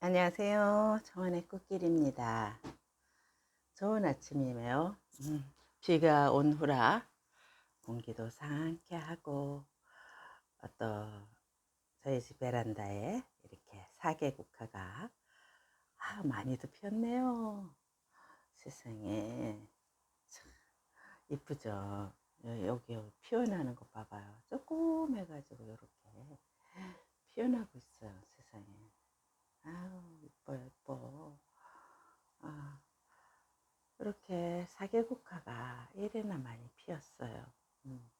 안녕하세요. 정원의 꽃길입니다. 좋은 아침이에요. 음, 비가 온 후라 공기도 상쾌하고 어떤 저희 집 베란다에 이렇게 사계국화가 아, 많이도 피었네요. 세상에 참 이쁘죠. 여- 여기 피어나는 거 봐봐요. 조그매가지고 이렇게 피어나고 있어요. 세상에. 아우 이뻐 이뻐 아 이렇게 사계국화가 이래나 많이 피었어요 음.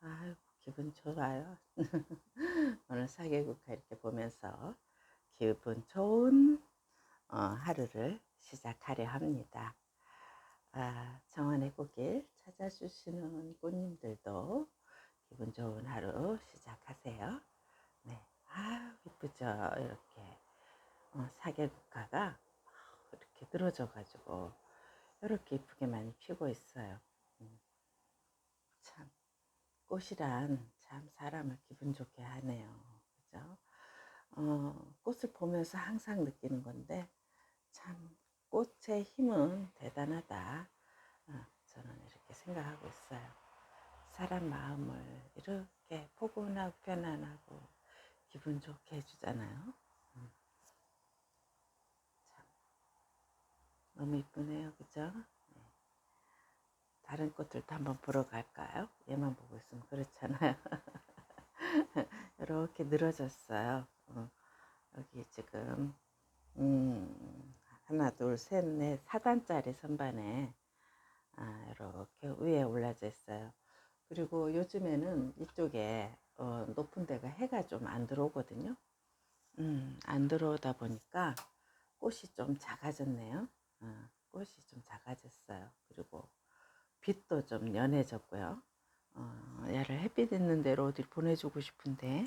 아유 좋아요 오늘 사계국화 이렇게 보면서 기분 좋은 어, 하루를 시작하려 합니다 아, 정원의 꽃길 찾아주시는 꽃님들도 기분 좋은 하루 시작하세요 네. 아유, 이쁘죠? 이렇게. 어, 사계국화가 이렇게 늘어져가지고, 이렇게 이쁘게 많이 피고 있어요. 음, 참, 꽃이란 참 사람을 기분 좋게 하네요. 그죠? 어, 꽃을 보면서 항상 느끼는 건데, 참, 꽃의 힘은 대단하다. 어, 저는 이렇게 생각하고 있어요. 사람 마음을 이렇게 포근하고 편안하고, 기분 좋게 해주잖아요. 음, 참 너무 이쁘네요, 그죠? 네. 다른 꽃들도 한번 보러 갈까요? 얘만 보고 있으면 그렇잖아요. 이렇게 늘어졌어요. 어, 여기 지금 음, 하나, 둘, 셋, 넷, 4단짜리 선반에 아, 이렇게 위에 올라져 있어요. 그리고 요즘에는 이쪽에 어, 높은 데가 해가 좀 안 들어오거든요. 음, 안 들어오다 보니까 꽃이 좀 작아졌네요. 어, 꽃이 좀 작아졌어요. 그리고 빛도 좀 연해졌고요. 어, 얘를 햇빛 있는 데로 어디 보내주고 싶은데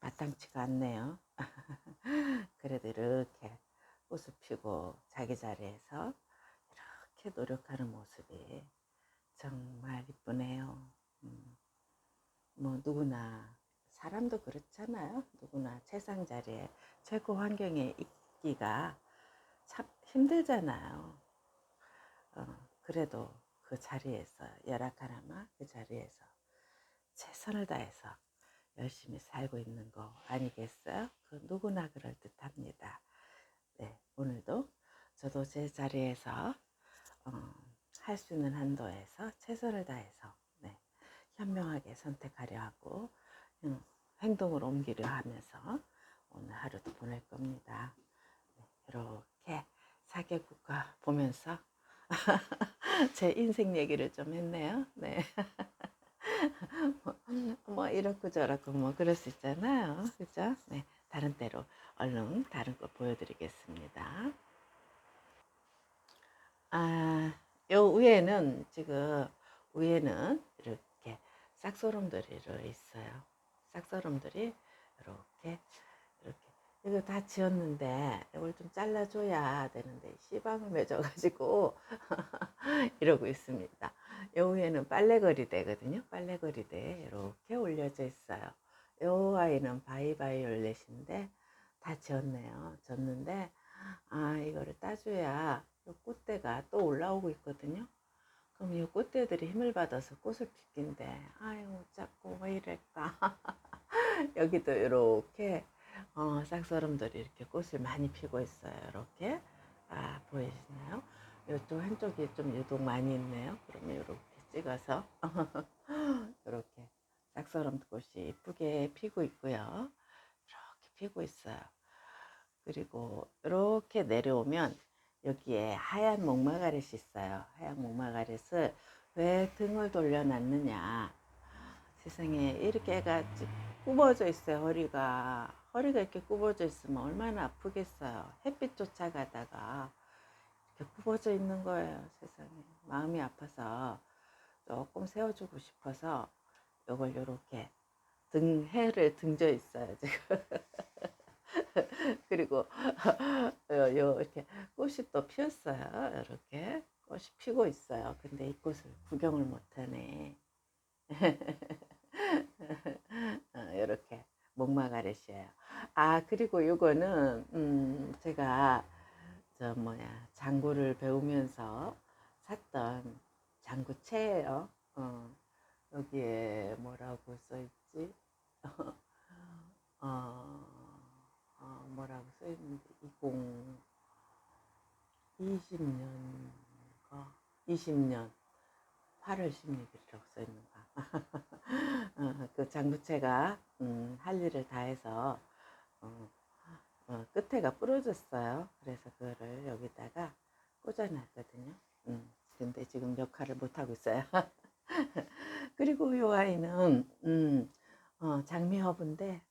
마땅치가 않네요. 그래도 이렇게 꽃을 피고 자기 자리에서 이렇게 노력하는 모습이 정말 이쁘네요. 음, 뭐 누구나 사람도 그렇잖아요. 누구나 최상 자리에 최고 환경에 있기가 참 힘들잖아요. 어, 그래도 그 자리에서 열악하나마 그 자리에서 최선을 다해서 열심히 살고 있는 거 아니겠어요? 그 누구나 그럴 듯합니다. 네, 오늘도 저도 제 자리에서 어, 할수 있는 한도에서 최선을 다해서 네, 현명하게 선택하려 하고 음, 행동을 옮기려 하면서 오늘 하루도 보낼 겁니다. 네, 이렇게 사계국화 보면서 제 인생 얘기를 좀 했네요. 네. 뭐, 뭐 이렇고 저렇고 뭐 그럴 수 있잖아요. 그죠? 네. 다른 때로 얼른 다른 거 보여드리겠습니다. 아, 요 위에는 지금 위에는 이렇게 싹소름들이 있어요. 싹소름들이 이렇게 이거 다 지었는데 이걸 좀 잘라줘야 되는데 씨방을 맺어가지고 이러고 있습니다. 요 위에는 빨래거리 대거든요. 빨래거리 대 이렇게 올려져 있어요. 요 아이는 바이바이올렛인데 다 지었네요. 졌는데 아 이거를 따줘야 요 꽃대가 또 올라오고 있거든요. 그럼 이 꽃대들이 힘을 받아서 꽃을 피긴데 아유 자꾸 왜 이럴까 여기도 이렇게 어, 싹소름들이 이렇게 꽃을 많이 피고 있어요 이렇게 아 보이시나요 이쪽 한쪽이 좀 유독 많이 있네요 그러면 이렇게 찍어서 이렇게 싹소름 꽃이 이쁘게 피고 있고요 이렇게 피고 있어요 그리고 이렇게 내려오면 여기에 하얀 목마가렛이 있어요. 하얀 목마가렛을 왜 등을 돌려놨느냐. 세상에 이렇게 애가 굽어져 있어요. 허리가. 허리가 이렇게 굽어져 있으면 얼마나 아프겠어요. 햇빛 쫓아가다가 이렇게 굽어져 있는 거예요. 세상에. 마음이 아파서 조금 세워주고 싶어서 이걸 이렇게 등, 해를 등져 있어요. 지금. 그리고 요, 요 이렇게 꽃이 또 피었어요. 이렇게 꽃이 피고 있어요. 근데 이 꽃을 구경을 못하네. 이렇게 목마가렛이에요. 아 그리고 요거는 음 제가 저 뭐야 장구를 배우면서 샀던 장구채예요. 어, 여기에 뭐라고 써있지? 어, 어, 뭐라고 써있는지 2020년가 20년 8월 16일이라고 써있는가 어, 그 장구채가 음, 할 일을 다해서 어, 어, 끝에가 부러졌어요 그래서 그거를 여기다가 꽂아놨거든요 음, 근데 지금 역할을 못하고 있어요 그리고 이 아이는 음, 어, 장미 허브인데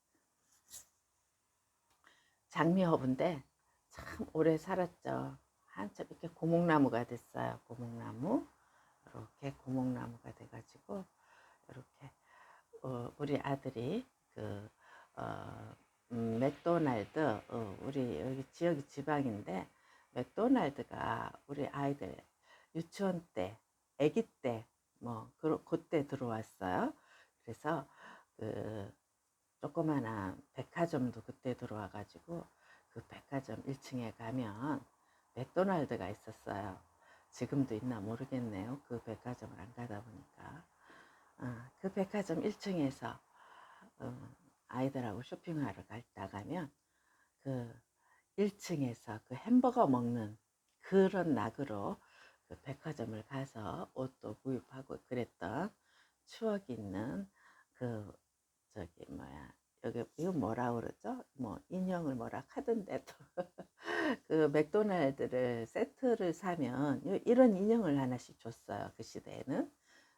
장미 허브인데 참 오래 살았죠. 한참 이렇게 고목나무가 됐어요. 고목나무 이렇게 고목나무가 돼가지고 이렇게 어, 우리 아들이 그 어, 음, 맥도날드 어, 우리 여기 지역이 지방인데 맥도날드가 우리 아이들 유치원 때 아기 때뭐 그때 들어왔어요. 그래서 그 조그마한 백화점도 그때 들어와 가지고 그 백화점 1층에 가면 맥도날드가 있었어요. 지금도 있나 모르겠네요. 그 백화점을 안 가다 보니까. 어, 그 백화점 1층에서 어, 아이들하고 쇼핑하러 갔다 가면 그 1층에서 그 햄버거 먹는 그런 낙으로 그 백화점을 가서 옷도 구입하고 그랬던 추억이 있는 그 저기 뭐야 여기 이거 뭐라 그러죠? 뭐 인형을 뭐라 하던데 또그 맥도날드를 세트를 사면 요- 이런 인형을 하나씩 줬어요 그 시대에는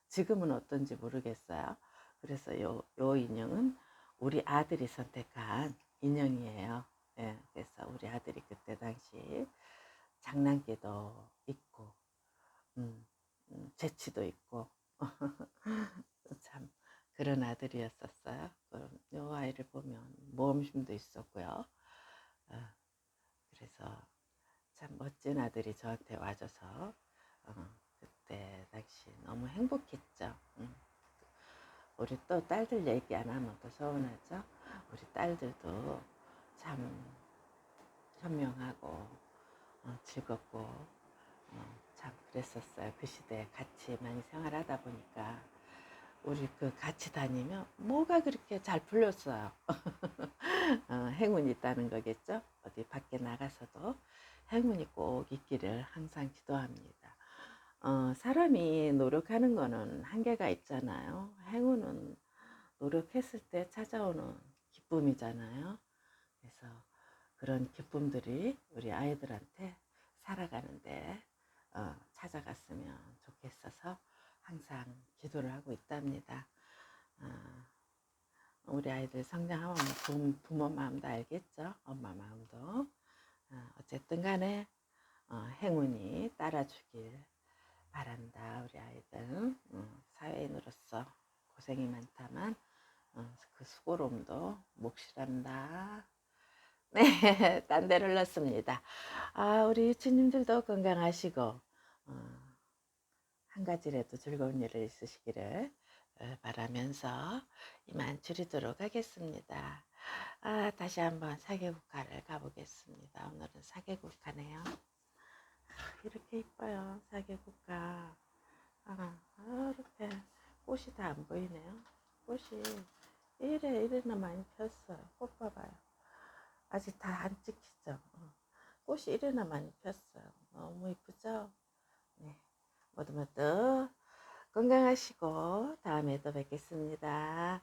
지금은 어떤지 모르겠어요. 그래서 요, 요 인형은 우리 아들이 선택한 인형이에요. 예, 그래서 우리 아들이 그때 당시 장난기도 있고, 음, 음, 재치도 있고, 참 그런 아들이었었어요. 그럼 요 아이를 보면 모험심도 있었고요. 어, 그래서 참 멋진 아들이 저한테 와줘서 어, 그때 당시 너무 행복했죠. 음. 우리 또 딸들 얘기 안 하면 또 서운하죠. 우리 딸들도 참 현명하고 어, 즐겁고 어, 참 그랬었어요. 그 시대에 같이 많이 생활하다 보니까 우리 그 같이 다니면 뭐가 그렇게 잘 풀렸어요. 어, 행운이 있다는 거겠죠. 어디 밖에 나가서도 행운이 꼭 있기를 항상 기도합니다. 어, 사람이 노력하는 거는 한계가 있잖아요. 행운은 노력했을 때 찾아오는 기쁨이잖아요. 그래서 그런 기쁨들이 우리 아이들한테 살아가는데 어, 찾아갔으면 좋겠어서 항상 기도를 하고 있답니다. 어, 우리 아이들 성장하면 부, 부모 마음도 알겠죠? 엄마 마음도. 어, 어쨌든 간에 어, 행운이 따라주길 바란다. 우리 아이들 어, 사회인으로서 고생이 많다만 어, 그 수고로움도 몫이란다. 네, 딴 데를 흘렀습니다. 아, 우리 유치님들도 건강하시고 어, 한 가지라도 즐거운 일을 있으시기를 어, 바라면서 이만 줄이도록 하겠습니다. 아, 다시 한번 사계국화를 가보겠습니다. 오늘은 사계국화네요. 아, 이렇게 이뻐요, 사계국화. 아, 이렇게 꽃이 다 안 보이네요. 꽃이 이래 이래나 많이 폈어요. 꽃 봐봐요. 아직 다 안 찍히죠. 어. 꽃이 이래나 많이 폈어요. 너무 이쁘죠? 네. 모두 모두 건강하시고 다음에 또 뵙겠습니다.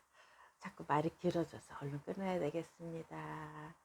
자꾸 말이 길어져서 얼른 끊어야 되겠습니다.